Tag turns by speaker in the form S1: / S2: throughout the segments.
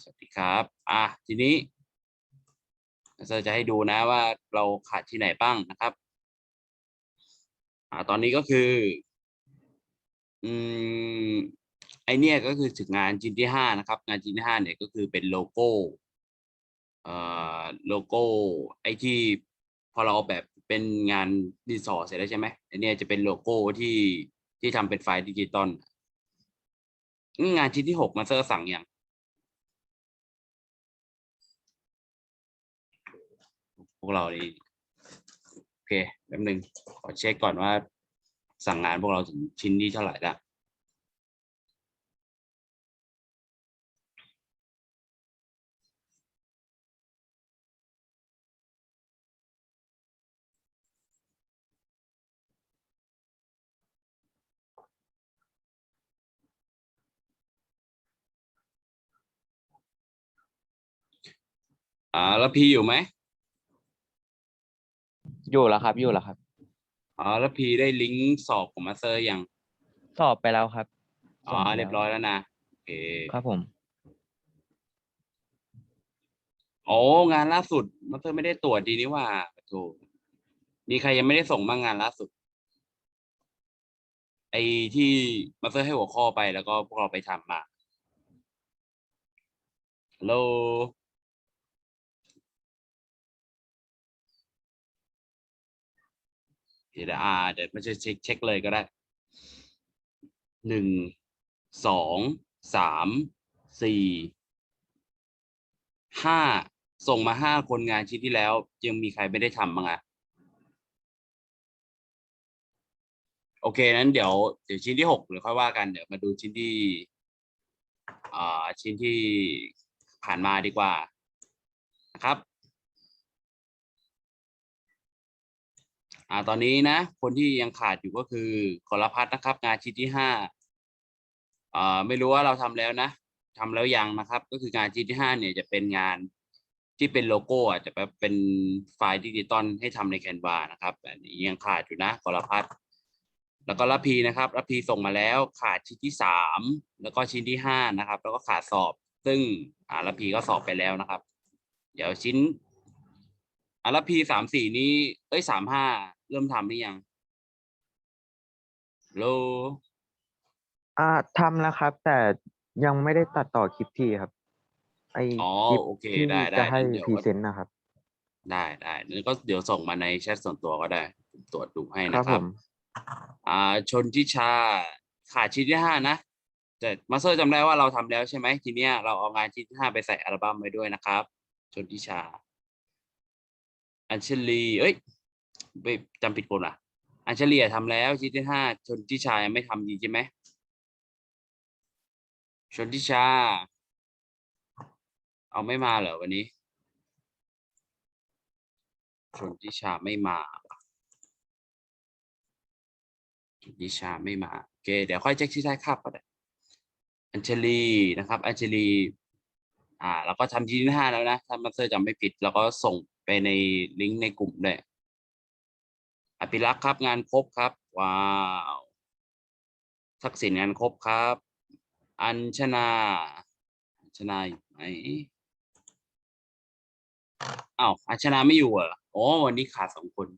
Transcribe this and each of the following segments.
S1: สวัสดีครับ อะทีนี้เราจะให้ดูนะว่าเราขาดที่ไหนบ้างนะครับ อ่าตอนนี้ก็คือ อืมไอเนี่ยก็คือถึงงานชิ้นที่ห้านะครับ งานชิ้นที่ห้าเนี่ยก็คือเป็นโลโก้เอ่อโลโก้ไอที่พอเราออกแบบเป็นงานดินสอเสร็จแล้วใช่ไหมไอเนี่ยจะเป็นโลโก้ที่ที่ทำเป็นไฟล์ดิจิตอลงานชิ้นที่หกมาเซอร์สั่งอย่าง วกเรานี่โอเคแป๊บนึงขอเช็คก่อนว่า สั่งงานพวกเราถึงชิ้นที่เท่าไหร่ละอ่าแล้วพีอยู่ไหม
S2: อยู่แล้วครับ อยู่แล้วครับ
S1: อ๋อแล้วพีได้ลิงก์สอบของมาสเตอร์ยัง
S2: สอบไปแล้วครับ
S1: อ๋อ
S2: ส่งไปแล้ว
S1: เรียบร้อยแล้วนะโอเค
S2: ครับผม
S1: โอ้งานล่าสุดมาสเตอร์ไม่ได้ตรวจดีนี่ว่าโถมีใครยังไม่ได้ส่งบ้างงานล่าสุด ไอ้ที่มาสเตอร์ให้หัวข้อไปแล้วก็พวกเราไปทำมาฮัลโหล เดี๋ยวอ่าเดี๋ยวมาจะเช็คเช็คเลยก็ได้หนึ่งสองสามสี่ห้าส่งมาห้าคนงานชิ้นที่แล้ว ยังมีใครไม่ได้ทำบ้างอะโอเคนั้นเดี๋ยวเดี๋ยวชิ้นที่หกเดี๋ยวค่อยว่ากันเดี๋ยวมาดูชิ้นที่อ่าชิ้นที่ผ่านมาดีกว่านะครับ อ่าตอนนี้นะ คนที่ยังขาดอยู่ก็คือกรพัฒน์นะครับ งานชิ้นที่ห้าอ่าไม่รู้ว่าเราทำแล้วนะทำแล้วยังนะครับ ก็คืองานชิ้นที่ห้าเนี่ยจะเป็นงานที่เป็นโลโก้อะจะเป็นไฟล์ดิจิตอลให้ทำในแคนวานะครับอันนี้ยังขาดอยู่นะกรพัฒน์แล้วก็รับพีนะครับรับพีส่งมาแล้วขาดชิ้นที่สามแล้วก็ชิ้นที่ห้านะครับ แล้วก็ขาดสอบ ซึ่งอ่ารับพีก็สอบไปแล้วนะครับ เดี๋ยวชิ้นอารพีสามสี่นี้เอ้ยสามห้า เริ่มทำหรือยังโล
S2: อ่าทำแล้วครับ แต่ยังไม่ได้ตัดต่อคลิปพี่ครับ ไอ
S1: อ๋อ
S2: คลิป
S1: โอเค
S2: ที่
S1: ได้ได้
S2: จะให้
S1: เดี๋ยว
S2: พรีเซนต์นะครับ
S1: ได้ได้แล้วก็เดี๋ยวส่งมาในแชทส่วนตัวก็ได้ผมตรวจดูให้
S2: ค
S1: นะ
S2: รับ
S1: ค
S2: ผ
S1: รับ
S2: ม
S1: อ่า ชนทิชา ขาดชิ้นที่ห้านะ แต่มาสเตอร์จำได้ว่าเราทำแล้วใช่ไหมทีเนี้ยเราเอางานชิ้นที่ห้าไปใส่อัลบั้มไว้ด้วยนะครับ ชนทิชา อัญชลี เอ้ย ไม่จำผิดคนอะ อัญชลีอะทำแล้วชิ้นที่ห้าชนทิชายังไม่ทำดีใช่ไหมชนทิชา เอาไม่มาเหรอวันนี้ ชนทิชาไม่มาว่ชนทิชาไม่มา โอเค เดี๋ยวค่อยเช็คที่ใต้คาบก็ได้อัญชลีนะครับ อัญชลี อ่า แล้วก็ทำทีที่ห้าแล้วนะถ้ามาสเตอร์จำไม่ผิด แล้วก็ส่งไปในลิงก์ในกลุ่มด้วย อภิรักษ์ครับงานครบครับ ว้าวทักษิณงานครบครับ อัญชนาอัญชนาอยู่ไหนอ้าวอัญชนาไม่อยู่เหรออ๋อวันนี้ขาดสองคน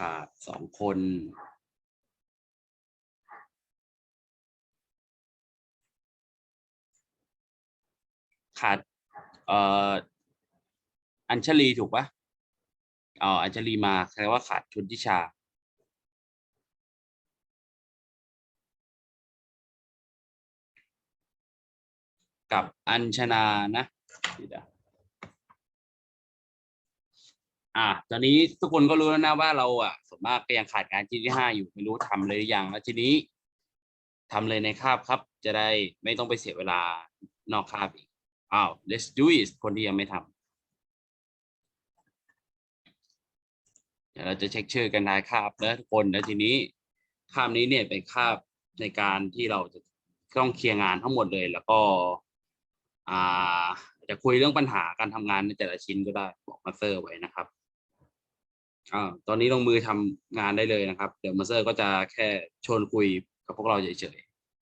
S1: ขาดสองคน ขาดเอ่ออัญชลีถูกปะอ๋ออัญชลีมาแสดงว่าขาดชุนทิชากับอัญชนานะเดี๋ยว อะตอนนี้ทุกคนก็รู้แล้วนะว่าเราอะส่วนมากก็ยังขาดการชิ้นที่ห้าอยู่ไม่รู้ทำเลยหรือยังแล้วทีนี้ทำเลยในคาบครับ จะได้ไม่ต้องไปเสียเวลานอกคาบอีกอ้าว let's do it คนที่ยังไม่ทำเดี๋ยวเราจะเช็คชื่อกันท้ายคาบแล้วทุกคนแล้วทีนี้คาบนี้เนี่ยเป็นคาบในการที่เราจะต้องเคลียร์งานทั้งหมดเลย แล้วก็อ่าจะคุยเรื่องปัญหาการทำงานในแต่ละชิ้นก็ได้บอกมาสเตอร์ไว้นะครับ อ่าตอนนี้ลงมือทำงานได้เลยนะครับ เดี๋ยวมาเตอร์ก็จะแค่ชวนคุยกับพวกเราเฉย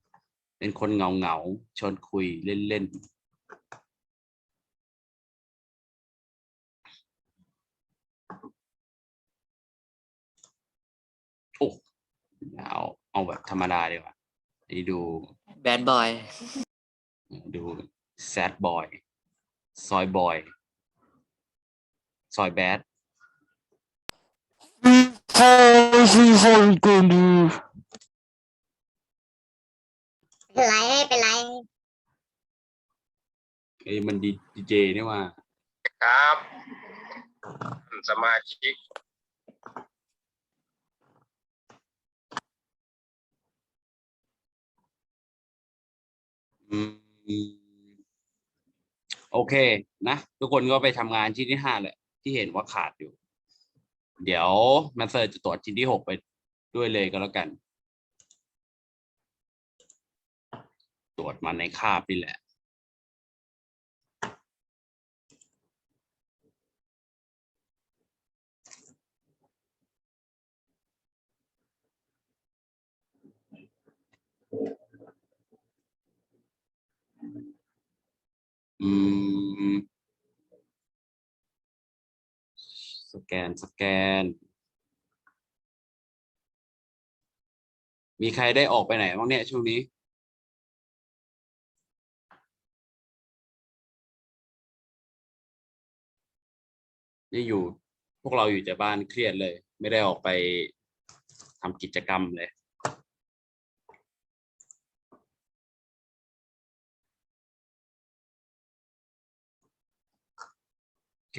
S1: ๆ เป็นคนเงาเงาๆชวนคุยเล่นๆ โอ้เอาเอาแบบธรรมดาดีกว่าอันนี้ดู
S3: แบดบอย
S1: ดูแซดบอย ซอยบอย ซอยแบด
S4: เป็นไรไม่เป็นไร
S1: เอ้มันดีดีเจนี่ว่า
S5: ครับ สมาชิก
S1: อืม โอเค นะ ทุกคนก็ไปทำงานชิ้นที่ห้าแหละ ที่เห็นว่าขาดอยู่ เดี๋ยวมันเซอร์จะตรวจชิ้นที่หกไปด้วยเลยก็แล้วกัน ตรวจมาในคาบนี่แหละอืม แกน สแกน มีใครได้ออกไปไหนบ้างเนี่ยช่วงนี้ นี่อยู่พวกเราอยู่แต่บ้านเครียดเลย ไม่ได้ออกไปทำกิจกรรมเลยโอเค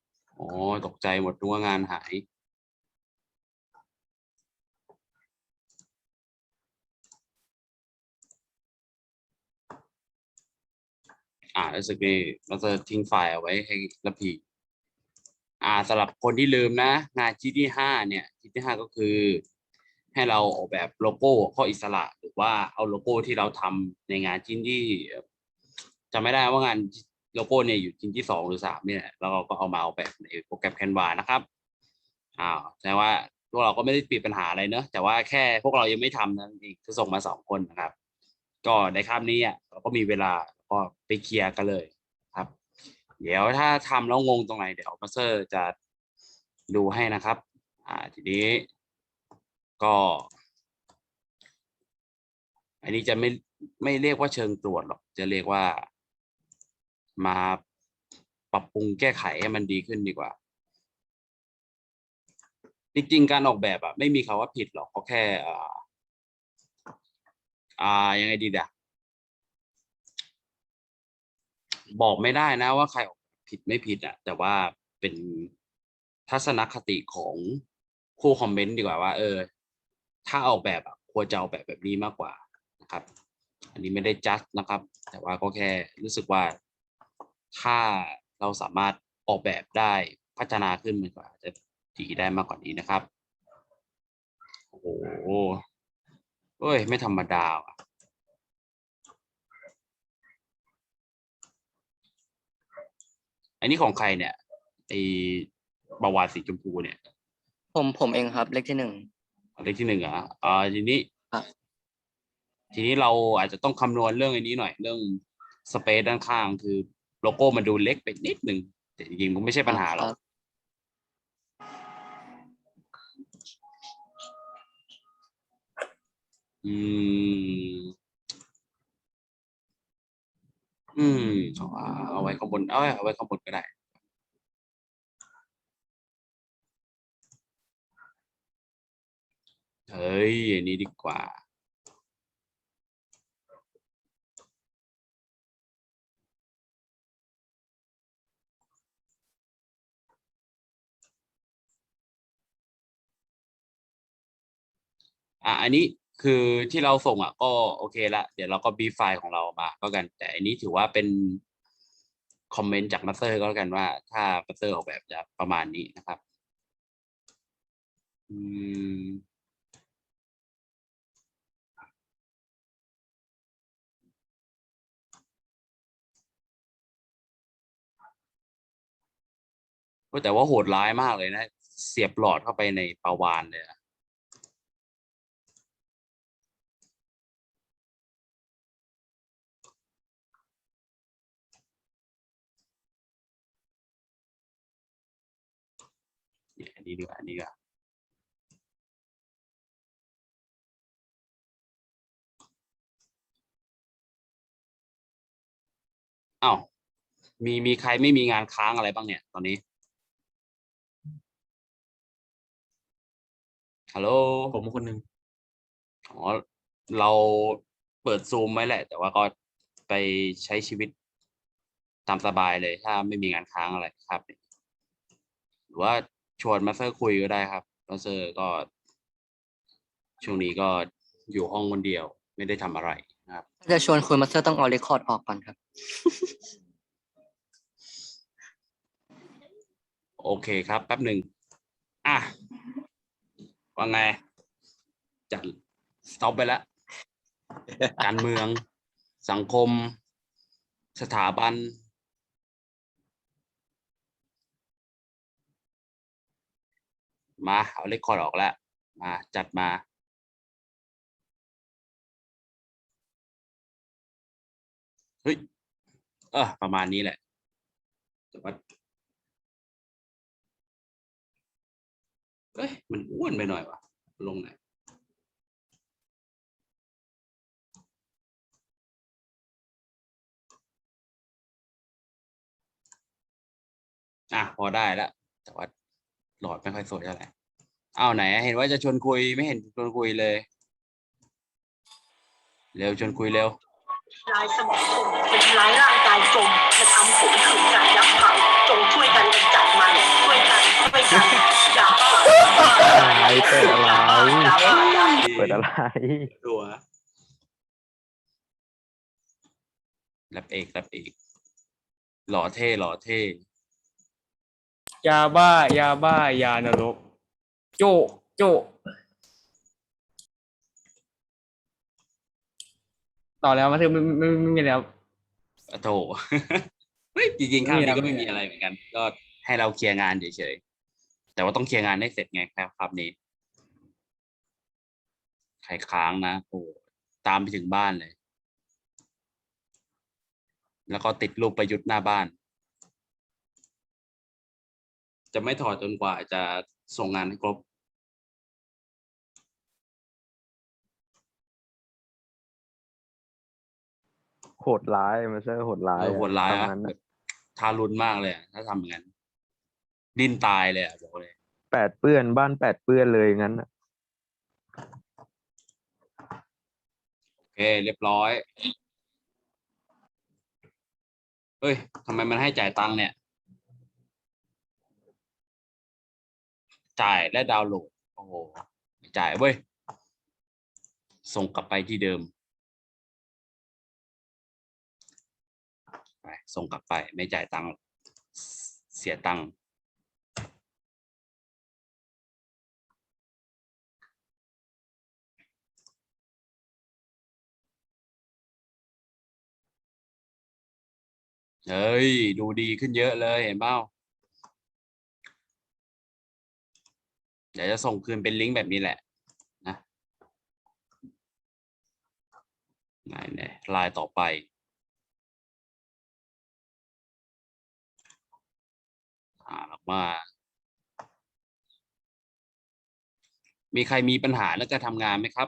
S1: แชร์สกรีนสักหน่อยอ๋อตกใจหมดนึกว่างานหาย อ่ารู้สึกนี่เราจะทิ้งไฟล์เอาไว้ให้ระพีอ่าสำหรับคนที่ลืมนะ งานชิ้นที่ห้าเนี่ยชิ้นที่ห้าก็คือ ให้เราออกแบบโลโก้ข้ออิสระ หรือว่าเอาโลโก้ที่เราทำในงานชิ้นที่จำไม่ได้ว่างาน โลโก้เนี่ยอยู่ชิ้นที่สองหรือสามเนี่ยแล้วเราก็เอามาออกแบบในโปรแกรม Canva นะครับอ้าวแสดงว่าพวกเราก็ไม่ได้ปิดปัญหาอะไรเนอะแต่ว่าแค่พวกเรายังไม่ทำนั่นเองคือส่งมาสองคนนะครับ ก็ในคาบนี้อะเราก็มีเวลาก็ไปเคลียร์กันเลยครับ เดี๋ยวถ้าทำแล้วงงตรงไหนเดี๋ยวมาสเตอร์จะดูให้นะครับ อ่าทีนี้ก็ อันนี้จะไม่ไม่เรียกว่าเชิงตรวจหรอกจะเรียกว่า มาปรับปรุงแก้ไขให้มันดีขึ้นดีกว่า จริงๆ การออกแบบอะไม่มีคำว่าผิดหรอกก็แค่อ่าอ่ายังไงดีเด่ะบอกไม่ได้นะว่าใครออกผิดไม่ผิดอะ แต่ว่าเป็นทัศนคติของผู้คอมเมนต์ดีกว่าว่า เออ ถ้าออกแบบอะควรจะออกแบบแบบนี้มากกว่านะครับ อันนี้ไม่ได้จัดนะครับ แต่ว่าก็แค่รู้สึกว่า ถ้าเราสามารถออกแบบได้พัฒนาขึ้นมันก็อาจจะดีได้มากกว่านี้นะครับ โอ้โหเอ้ย ไม่ธรรมดาว่ะอันนี้ของใครเนี่ยไอประวัติสีชมพูเนี่ย
S3: ผมผมเองครับ เลขที่หนึ่ง
S1: เลขที่หนึ่งเหรอะอ่าทีนี้
S3: ครับ
S1: ทีนี้เราอาจจะต้องคำนวณเรื่องอันนี้หน่อยเรื่องสเปซด้านข้างคือ โลโก้มันดูเล็กไปนิดหนึ่งแต่จริงๆมันไม่ใช่ปัญหาหรอก
S3: ครับ
S1: อืม อืมเอาเอาไว้ข้างบน เอาไว้เอาไว้ข้างบนก็ได้ เฮ้ยอันนี้ดีกว่า อะอันนี้คือที่เราส่งอะก็โอเคละเดี๋ยวเราก็บีไฟล์ของเรามาก็กัน แต่อันนี้ถือว่าเป็นคอมเมนต์จากมาสเตอร์ก็แล้วกันว่า ถ้ามาสเตอร์ออกแบบจะประมาณนี้นะครับอืมแต่ว่าโหดร้ายมากเลยนะ เสียบหลอดเข้าไปในปลาวาฬเลยอะ อันนี้ดีกว่าอันนี้ดีกว่าอ้าวมีมีใครไม่มีงานค้างอะไรบ้างเนี่ย ตอนนี้ฮัลโหล
S6: ผมคนหนึ่ง
S1: อ๋อเราเปิดซูมไว้แหละ แต่ว่าก็ไปใช้ชีวิตตามสบายเลย ถ้าไม่มีงานค้างอะไรครับ หรือว่า ชวนมาสเตอร์คุยก็ได้ครับมาสเตอร์ก็ ช่วงนี้ก็อยู่ห้องคนเดียว ไม่ได้ทำอะไรนะครับ
S3: ถ้าจะชวนคุยมาสเตอร์ต้องเอาเรคคอร์ดออกก่อนครับ
S1: โอเคครับแป๊บหนึ่งอะว่าไงจัดสต็อปไปแล้ว การเมือง สังคม สถาบัน มาเอาเลคคอร์ดออกแล้วมาจัดมา เฮ้ยเออประมาณนี้แหละแต่ว่าเอ้ยมันอ้วนไปหน่อยวะลงไหนอะพอได้แล้วแต่ว่า หลอดไม่ค่อยสวยเท่าไหร่อ้าวไหนอะเห็นว่าจะชวนคุยไม่เห็นชวนคุยเลย เร็วชวนคุยเร็ว
S7: ลายสมองคมเป็นร้ายร่างกายจมมันทำผมขืนการยับเผาจงช่วยกันกำจัดมันช่วยกันช่วยกันอย่า
S2: อะไรเปิดอะไร
S1: ดี
S2: เปิดอะไร
S1: ตัวรับเอกรับเอกหล่อเท่หล่อเท่
S6: ยาบ้า ยาบ้า ยานรก โจ โจ ต่อแล้วมาเธอไม่ไม่ไม่ไม่มีแล้ว
S1: อะโถเฮ้ยจริงๆข้าว
S6: ไม่มี
S1: นี้ก็
S6: อะไร
S1: ไม่มีอะไรเหมือนกัน ก็ให้เราเคลียร์งานเฉยๆ แต่ว่าต้องเคลียร์งานให้เสร็จไงครับครับนี้ ใครค้างนะโอ้ตามไปถึงบ้านเลย แล้วก็ติดรูปประยุทธ์หน้าบ้าน จะไม่ถอดจนกว่าจะส่งงานให้ครบ
S2: โหดร้ายมาเซอร์โหดร้าย
S1: เออโหดร้าย
S2: ทำ
S1: อะ
S2: งั้น
S1: แบบทารุณมากเลยอะถ้าทำอย่างนั้น ดิ้นตายเลยอะบอกเลย
S2: แปดเปื้อนบ้านแปดเปื้อนเลยงั้นน่ะ
S1: โอเค เรียบร้อย เฮ้ยทำไมมันให้จ่ายตังค์เนี่ย จ่ายและดาวน์โหลด โอ้โหจ่ายเว้ย ส่งกลับไปที่เดิมไปส่งกลับไปไม่จ่ายตังค์เสียตังค์เฮ้ย ดูดีขึ้นเยอะเลยเห็นเปล่า เดี๋ยวจะส่งคืนเป็นลิงก์แบบนี้แหละนะไหนไหนลายต่อไป อ่าแล้วมามีใครมีปัญหาเรื่องการทำงานไหมครับ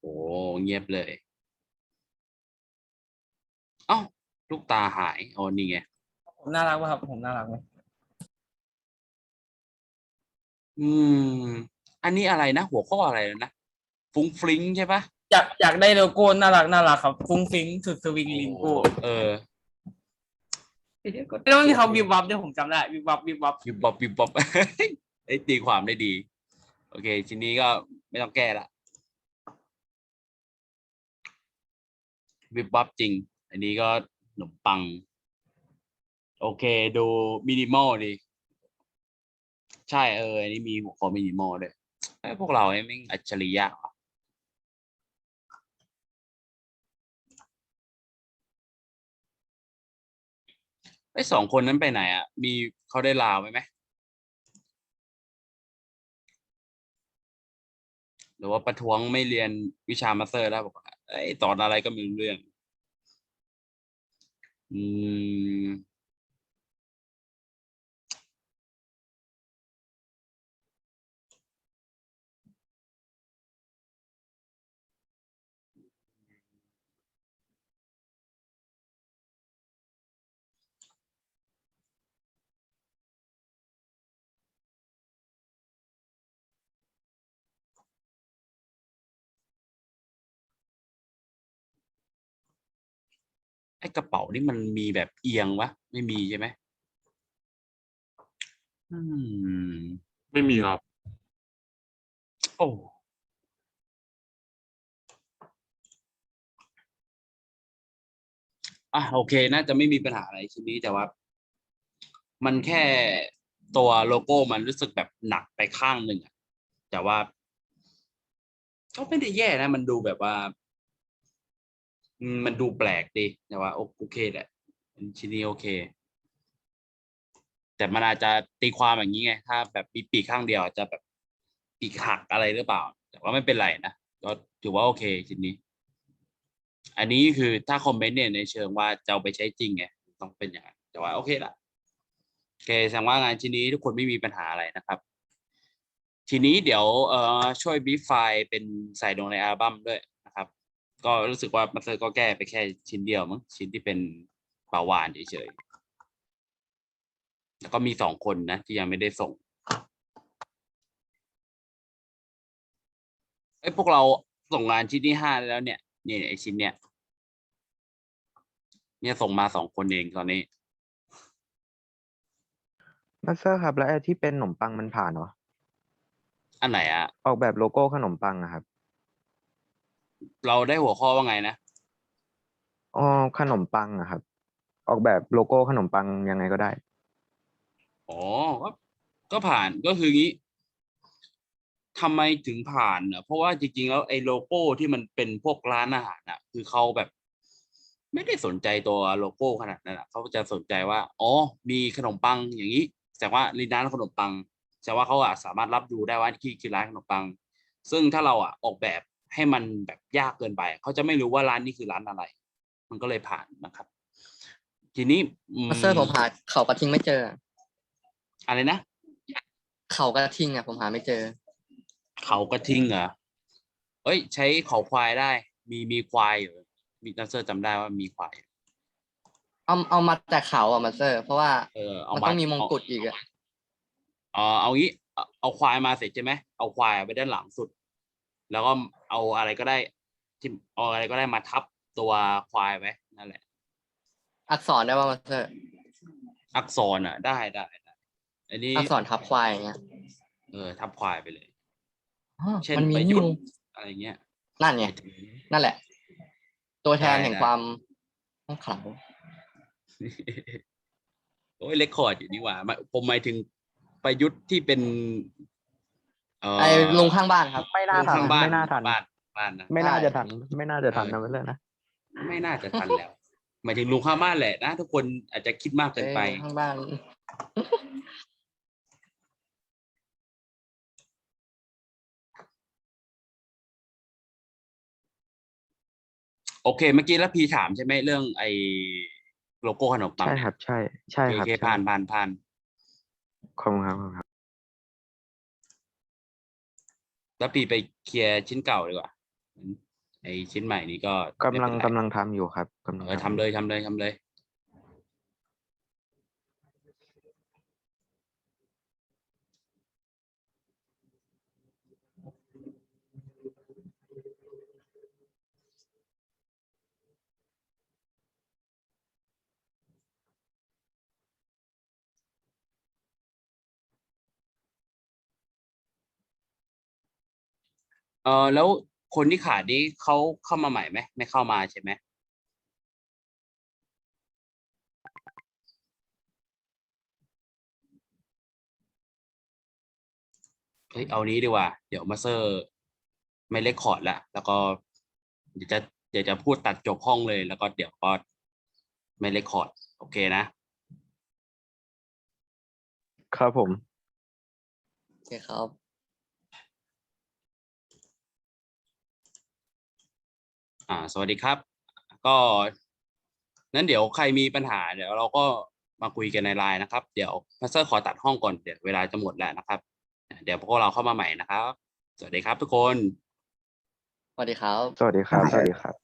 S1: โอ้เงียบเลย เอ้าลูกตาหายอ๋อนี่ไง
S6: ผมน่ารักป่ะครับ ผมน่ารักไหม
S1: อืม อันนี้อะไรนะ หัวข้ออะไรนะฟุ้งฟริ้งใช่ปะ
S6: อยากอยากได้โลโก้น่ารักน่ารักครับ ฟุ้งฟิ้งสุดสวิงลิงโก้
S1: เออ
S6: แล้วมันมีเขาวิบวับด้วยผมจำได้วิบวับวิบวับ
S1: วิบบ๊อบวิบบ๊อบไอ้ยตีความได้ดี โอเคชิ้นนี้ก็ไม่ต้องแก้ละวิบวับจริง อันนี้ก็ขนมปัง โอเค ดูมินิมอลดี ใช่เอออันนี้มีหัวข้อมินิมอลด้วยไอ้พวกเราไอ้แม่งอัจฉริยะว่ะไอ้สองคนนั้นไปไหนอะ มีเขาได้ลาไว้ไหม หรือว่าประท้วงไม่เรียนวิชามาสเตอร์แล้วบอกไอ้ยตอนอะไรก็ไม่รู้เรื่อง อืม ไอ้กระเป๋านี่มันมีแบบเอียงวะ ไม่มีใช่ไหมอืม
S6: ไม่มีครับ
S1: โอ้ อะโอเคน่าจะไม่มีปัญหาอะไรชิ้นนี้แต่ว่า มันแค่ตัวโลโก้มันรู้สึกแบบหนักไปข้างหนึ่งอะแต่ว่า ก็ไม่ได้แย่นะ มันดูแบบว่าอื มันดูแปลกดีแต่ว่าโอเคแหละชิ้นนี้โอเค แต่มันอาจจะตีความอย่างนี้ไงถ้า แบบมีปีกข้างเดียวอาจจะแบบปีกหักอะไรหรือเปล่า แต่ว่าไม่เป็นไรนะก็ถือว่าโอเคชิ้นนี้ อันนี้คือถ้าคอมเมนต์เนี่ยในเชิงว่าจะเอาไปใช้จริงไงต้องเป็นอย่างนั้นแต่ว่าโอเคละโอเคแสดงว่างานชิ้นนี้ทุกคนไม่มีปัญหาอะไรนะครับ ทีนี้เดี๋ยวเอ่อช่วยบีไฟล์เป็นใส่ลงในอัลบั้มด้วย ก็รู้สึกว่ามาสเตอร์ก็แก้ไปแค่ชิ้นเดียวมั้งชิ้นที่เป็นปลาวานเฉยๆแล้วก็มีสองคนนะ ที่ยังไม่ได้ส่งไอ้ยพวกเราส่งงานชิ้นที่ห้าแล้วเนี่ยนี่ไอ้ชิ้นเนี้ยเนี่ยส่งมาสองคนเองตอนนี้
S2: มาสเตอร์ครับ แล้วไอ้ที่เป็นขนมปังมันผ่านเหรอ
S1: อันไหนอะ
S2: ออกแบบโลโก้ขนมปังอะครับ
S1: เราได้หัวข้อว่าไงนะ
S2: อ๋อขนมปังอะครับ ออกแบบโลโก้ขนมปังยังไงก็ได้
S1: อ๋อก็ก็ผ่านก็คืองี้ทำไมถึงผ่านอะเพราะว่าจริงๆแล้วไอ้โลโก้ที่มันเป็นพวกร้านอาหารอะ คือเขาแบบ ไม่ได้สนใจตัวโลโก้ขนาดนั้นอะเขาจะสนใจว่า อ๋อ มีขนมปังอย่างนี้แต่ว่ารีร้านขนมปังแต่ว่าเขาอะสามารถรับรู้ได้ว่าที่คือร้านขนมปัง ซึ่งถ้าเราอะออกแบบ ให้มันแบบยากเกินไปเขาจะไม่รู้ว่าร้านนี้คือร้านอะไร มันก็เลยผ่านนะครับ ทีนี้อื
S3: มาสเตอร์ผมหาเขากระทิงไม่เจอ
S1: อะไรนะ
S3: เขากระทิงอะ ผมหาไม่เจอ
S1: เขากระทิงเหรอเอ้ย ใช้เขาควายได้ มีมีควายอยู่มีนันเซอร์จำได้ว่ามีควาย
S3: เอาเอามาแต่เขาอะมาสเตอร์ เพราะว่า
S1: เออเอา
S3: มัน
S1: มา
S3: ต้องมีมงกุฎอีกอะ
S1: เออเอางี้เอาเอาควายมาเสร็จใช่ไหมเอาควายไว้ด้านหลังสุด แล้วก็ เอาอะไรก็ได้ที่เอาอะไรก็ได้มาทับตัวควายไว้นั่นแหละ
S3: อักษรได้ว่ามาสเตอร์
S1: อักษรอะ ได้ได้ได้อันนี้
S3: อักษรทับควายอย่างเงี้ย
S1: เออทับควายไปเลย
S3: อ๋อ
S1: เช่น
S3: มันมี
S1: ประ
S3: อ
S1: ยุท
S3: ยู่
S1: ธ์อะไรเงี้ย
S3: นั่นไง นั่นแหละ ตัวแทน
S1: ได้
S3: แห่ง
S1: ได้
S3: ความต้องขลัง
S1: โอ้ยเลคคอร์ดอยู่นี่หว่าหมายผมหมายถึงประยุทธ์ที่เป็นเออ
S3: ไอ้ลุงข้างบ้านครับ
S2: ไม่น่าทัน
S1: ข้างบ้าน
S2: ไม่น่าทัน
S1: บ้านบ้านนะ
S2: ไม่น่า
S3: ใช่
S2: จะทัน ไม่น่าจะทัน
S1: เอ
S2: นะ
S1: อ
S2: มาสเตอร์นะ
S1: ไม่น่าจะทันแล้วหมายถึงลุงข้างบ้านแหละนะทุกคนอาจจะคิดมากเกินไป
S3: เอ้ยข้างบ้าน
S1: โอเค เมื่อกี้แล้วพีถามใช่ไหมเรื่องไอ้โลโก้ขนมปัง
S2: ใช่ครับ ใช่ ใช่
S1: โอ
S2: ครับ
S1: เค
S2: ใช่
S1: ผ่านผ่านผ่าน
S2: ขอบคุณครับ
S1: แล้วพีไปเคลียร์ชิ้นเก่าดีกว่าไอ้ชิ้นใหม่นี้ก็
S2: กำลัง
S1: ไม่เป็นไร
S2: กำลังทำอยู่ครับกำลัง
S1: เออ
S2: ทำ
S1: ทำเลยทำเลยทำเลย เออแล้วคนที่ขาดนี้เขาเข้ามาใหม่ไหมไม่เข้ามาใช่ไหมเฮ้ยเอานี้ดีกว่า เดี๋ยวมาสเตอร์ไม่เลคคอร์ดละแล้วก็เดี๋ยวจะเดี๋ยวจะพูดตัดจบห้องเลยแล้วก็เดี๋ยวก็ไม่เลคคอร์ดโอเคนะ
S2: ครับผม
S3: โอเคครับ
S1: อ่าสวัสดีครับ ก็นั้นเดี๋ยวใครมีปัญหาเดี๋ยวเราก็มาคุยกันในไลน์นะครับ เดี๋ยวพัสเซอร์ขอตัดห้องก่อนเดี๋ยวเวลาจะหมดแล้วนะครับ เดี๋ยวพวกเราเข้ามาใหม่นะครับ สวัสดีครับทุกคน
S3: สวัสดีครับ
S2: สวัสดีครับ สวัสดีครับ